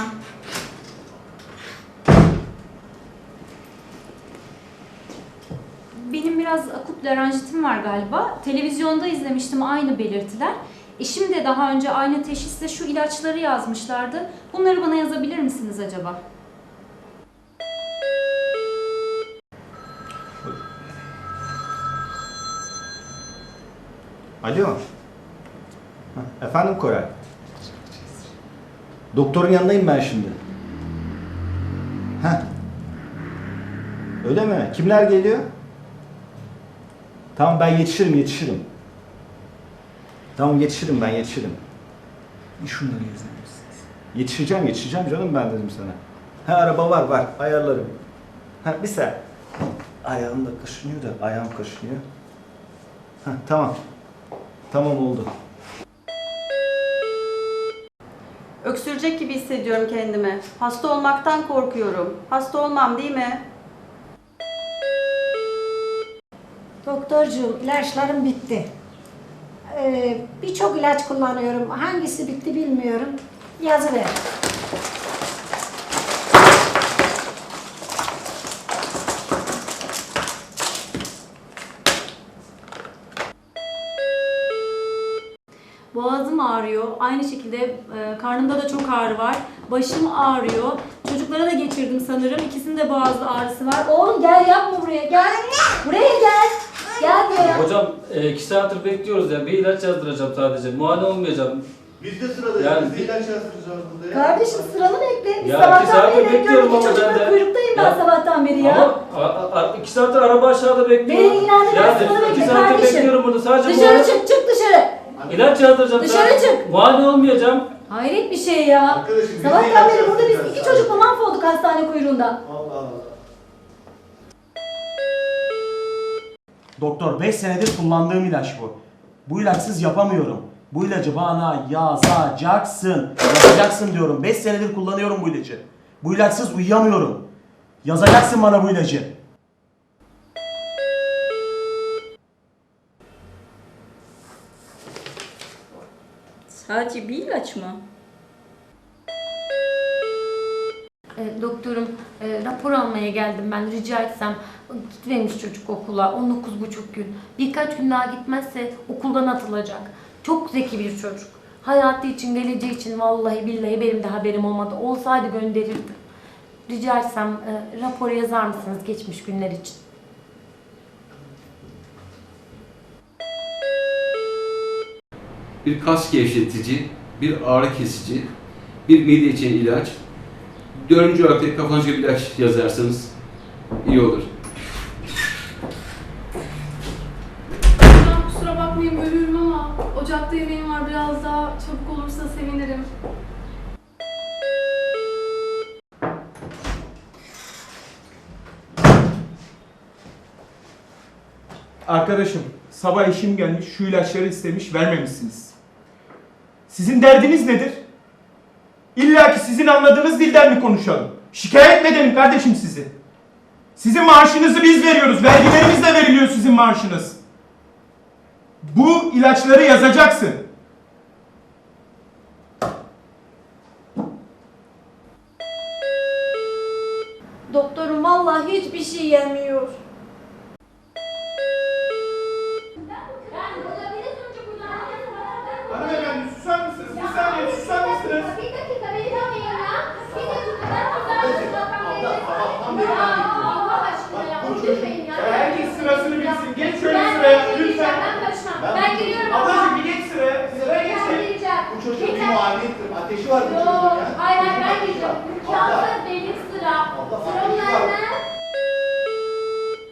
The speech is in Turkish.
ya. Benim biraz akut laranjitim var galiba. Televizyonda izlemiştim aynı belirtiler. Eşim de daha önce aynı teşhisle şu ilaçları yazmışlardı. Bunları bana yazabilir misiniz acaba? Alo. Efendim Koray. Doktorun yanındayım ben şimdi. Heh. Öyle mi? Kimler geliyor? Tamam ben yetişirim yetişirim. Tamam yetişirim ben yetişirim. Şunları yazar? Yetişeceğim yetişeceğim canım ben dedim sana. Ha araba var var ayarlarım. Ha bir saniye. Ayağım da kaşınıyor da ayağım kaşınıyor. Ha tamam. Tamam oldu. Öksürecek gibi hissediyorum kendimi. Hasta olmaktan korkuyorum. Hasta olmam değil mi? Doktorcuğum ilaçlarım bitti. Ee, Birçok ilaç kullanıyorum. Hangisi bitti bilmiyorum. Yazıver. Boğazım ağrıyor. Aynı şekilde e, karnımda da çok ağrı var. Başım ağrıyor. Çocuklara da geçirdim sanırım. İkisinin de boğaz ağrısı var. Oğlum gel yapma buraya. Gel. Buraya gel. Gel buraya. Hocam e, iki saattir bekliyoruz ya. Bir ilaç yazdıracağım sadece. Muayene olmayacağım. Biz de sıradayız. Yani Biz de ilaç yazdıracağız burada ya. Kardeşim sıranı bekle. Biz Ya iki sabahtan saattir beri bekliyorum. İki ama ben de- kuyruktayım ben Ya- sabahtan beri ya. Ama a, a, iki saattir araba aşağıda bekliyor. Beni ilgilendirmez, Ya sıranı iki bekle saattir kardeşim. bekliyorum burada. Sadece Dışarı muayene- çık çık dışarı. İlaç yazdıracağım Dışarı çık. Muayene olmayacağım. Hayret bir şey ya. Arkadaşım, biz de Sabahtan ilaç beri burada biz iki sadece. çocukla mahvolduk hastane kuyruğunda. Allah Allah. Doktor 5 senedir kullandığım ilaç bu. Bu ilaçsız yapamıyorum. Bu ilacı bana yazacaksın. Yazacaksın diyorum. 5 senedir kullanıyorum bu ilacı. Bu ilaçsız uyuyamıyorum. Yazacaksın bana bu ilacı. Sadece bir ilaç mı? E, doktorum e, rapor almaya geldim ben rica etsem. Gitmemiş çocuk okula 19 gün. Birkaç gün daha gitmezse okuldan atılacak. Çok zeki bir çocuk. Hayatı için geleceği için vallahi billahi benim de haberim olmadı. Olsaydı gönderirdim. Rica etsem e, raporu yazar mısınız geçmiş günler için bir kas gevşetici, bir ağrı kesici, bir mide için ilaç. Dördüncü olarak da kafanızda bir ilaç yazarsanız iyi olur. Hocam kusura bakmayın bölüyorum ama ocakta yemeğim var biraz daha çabuk olursa sevinirim. Arkadaşım, sabah eşim gelmiş, şu ilaçları istemiş, vermemişsiniz. Sizin derdiniz nedir? İlla ki sizin anladığınız dilden mi konuşalım? Şikayet mi edelim kardeşim sizi? Sizin maaşınızı biz veriyoruz, vergilerimizle veriliyor sizin maaşınız. Bu ilaçları yazacaksın. Doktorum vallahi hiçbir şey yemiyor. aittir. Ateşi var. Yok. Hayır hayır ben diyeceğim. Kağıtta benim sıra. Sıra onlarına.